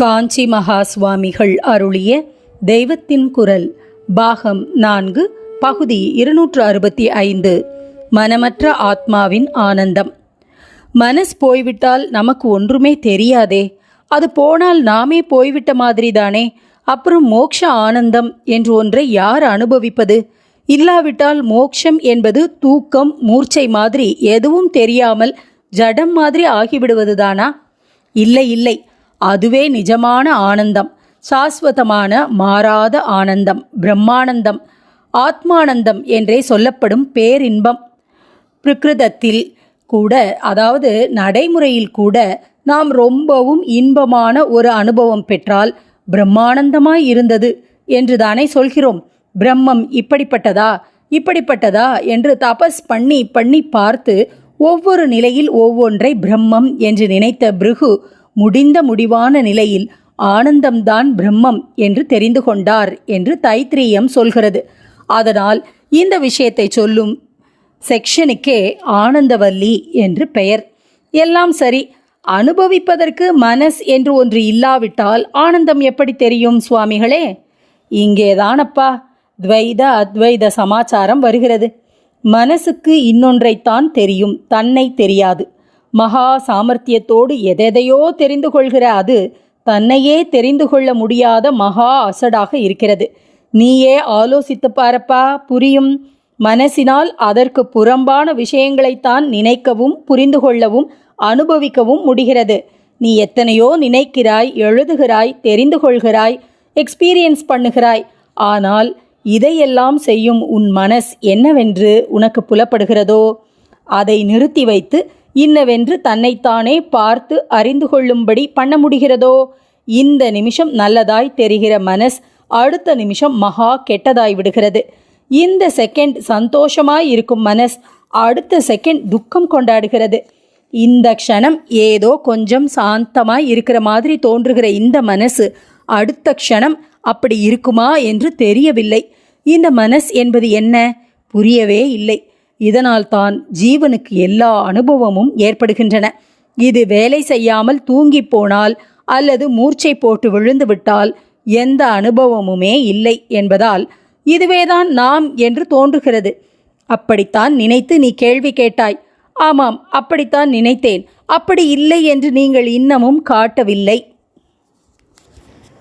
காஞ்சி மகா சுவாமிகள் அருளிய தெய்வத்தின் குரல் பாகம் நான்கு பகுதி இருநூற்று அறுபத்தி ஐந்து மனமற்ற ஆத்மாவின் ஆனந்தம். மனஸ் போய்விட்டால் நமக்கு ஒன்றுமே தெரியாதே அது போனால் நாமே போய்விட்ட மாதிரி தானே அப்புறம் மோக்ஷ ஆனந்தம் என்று ஒன்றை யார் அனுபவிப்பது? இல்லாவிட்டால் மோக்ஷம் என்பது தூக்கம் மூர்ச்சை மாதிரி எதுவும் தெரியாமல் ஜடம் மாதிரி ஆகிவிடுவதுதானா? இல்லை இல்லை அதுவே நிஜமான ஆனந்தம் சாஸ்வதமான மாறாத ஆனந்தம் பிரம்மானந்தம் ஆத்மானந்தம் என்றே சொல்லப்படும் பேரின்பம். பிரகிருதத்தில் கூட அதாவது நடைமுறையில் கூட நாம் ரொம்பவும் இன்பமான ஒரு அனுபவம் பெற்றால் பிரம்மானந்தமாய் இருந்தது என்று தானே சொல்கிறோம். பிரம்மம் இப்படிப்பட்டதா இப்படிப்பட்டதா என்று தபஸ் பண்ணி பண்ணி பார்த்து ஒவ்வொரு நிலையில் ஒவ்வொன்றை பிரம்மம் என்று நினைத்த பிருகு முடிந்த முடிவான நிலையில் ஆனந்தம்தான் பிரம்மம் என்று தெரிந்து கொண்டார் என்று தைத்திரியம் சொல்கிறது. அதனால் இந்த விஷயத்தை சொல்லும் செக்ஷனுக்கே ஆனந்தவல்லி என்று பெயர். எல்லாம் சரி அனுபவிப்பதற்கு மனஸ் என்று ஒன்று இல்லாவிட்டால் ஆனந்தம் எப்படி தெரியும் சுவாமிகளே? இங்கேதானப்பா துவைத அத்வைத சமாச்சாரம் வருகிறது. மனசுக்கு இன்னொன்றைத்தான் தெரியும் தன்னை தெரியாது. மகா சாமர்த்தியத்தோடு எதெதையோ தெரிந்து கொள்கிற அது தன்னையே தெரிந்து கொள்ள முடியாத மகா அசடாக இருக்கிறது. நீயே ஆலோசித்து பாரப்பா புரியும். மனசினால் அதற்கு புறம்பான விஷயங்களைத்தான் நினைக்கவும் புரிந்து கொள்ளவும் அனுபவிக்கவும் முடிகிறது. நீ எத்தனையோ நினைக்கிறாய் எழுதுகிறாய் தெரிந்து கொள்கிறாய் எக்ஸ்பீரியன்ஸ் பண்ணுகிறாய். ஆனால் இதையெல்லாம் செய்யும் உன் மனஸ் என்னவென்று உனக்கு புலப்படுகிறதோ அதை நிறுத்தி வைத்து இன்னவென்று தன்னைத்தானே பார்த்து அறிந்து கொள்ளும்படி பண்ண முடிகிறதோ? இந்த நிமிஷம் நல்லதாய் தெரிகிற மனஸ் அடுத்த நிமிஷம் மகா கெட்டதாய் விடுகிறது. இந்த செகண்ட் சந்தோஷமாய் இருக்கும் மனஸ் அடுத்த செகண்ட் துக்கம் கொண்டாடுகிறது. இந்த க்ஷணம் ஏதோ கொஞ்சம் சாந்தமாய் இருக்கிற மாதிரி தோன்றுகிற இந்த மனசு அடுத்த க்ஷணம் அப்படி இருக்குமா என்று தெரியவில்லை. இந்த மனஸ் என்பது என்ன? புரியவே இல்லை. இதனால் தான் ஜீவனுக்கு எல்லா அனுபவமும் ஏற்படுகின்றன. இது வேலை செய்யாமல் தூங்கி போனால் அல்லது மூர்ச்சை போட்டு விழுந்து விட்டால் எந்த அனுபவமுமே இல்லை என்பதால் இதுவேதான் நாம் என்று தோன்றுகிறது. அப்படித்தான் நினைத்து நீ கேள்வி கேட்டாய். ஆமாம் அப்படித்தான் நினைத்தேன். அப்படி இல்லை என்று நீங்கள் இன்னமும் காட்டவில்லை.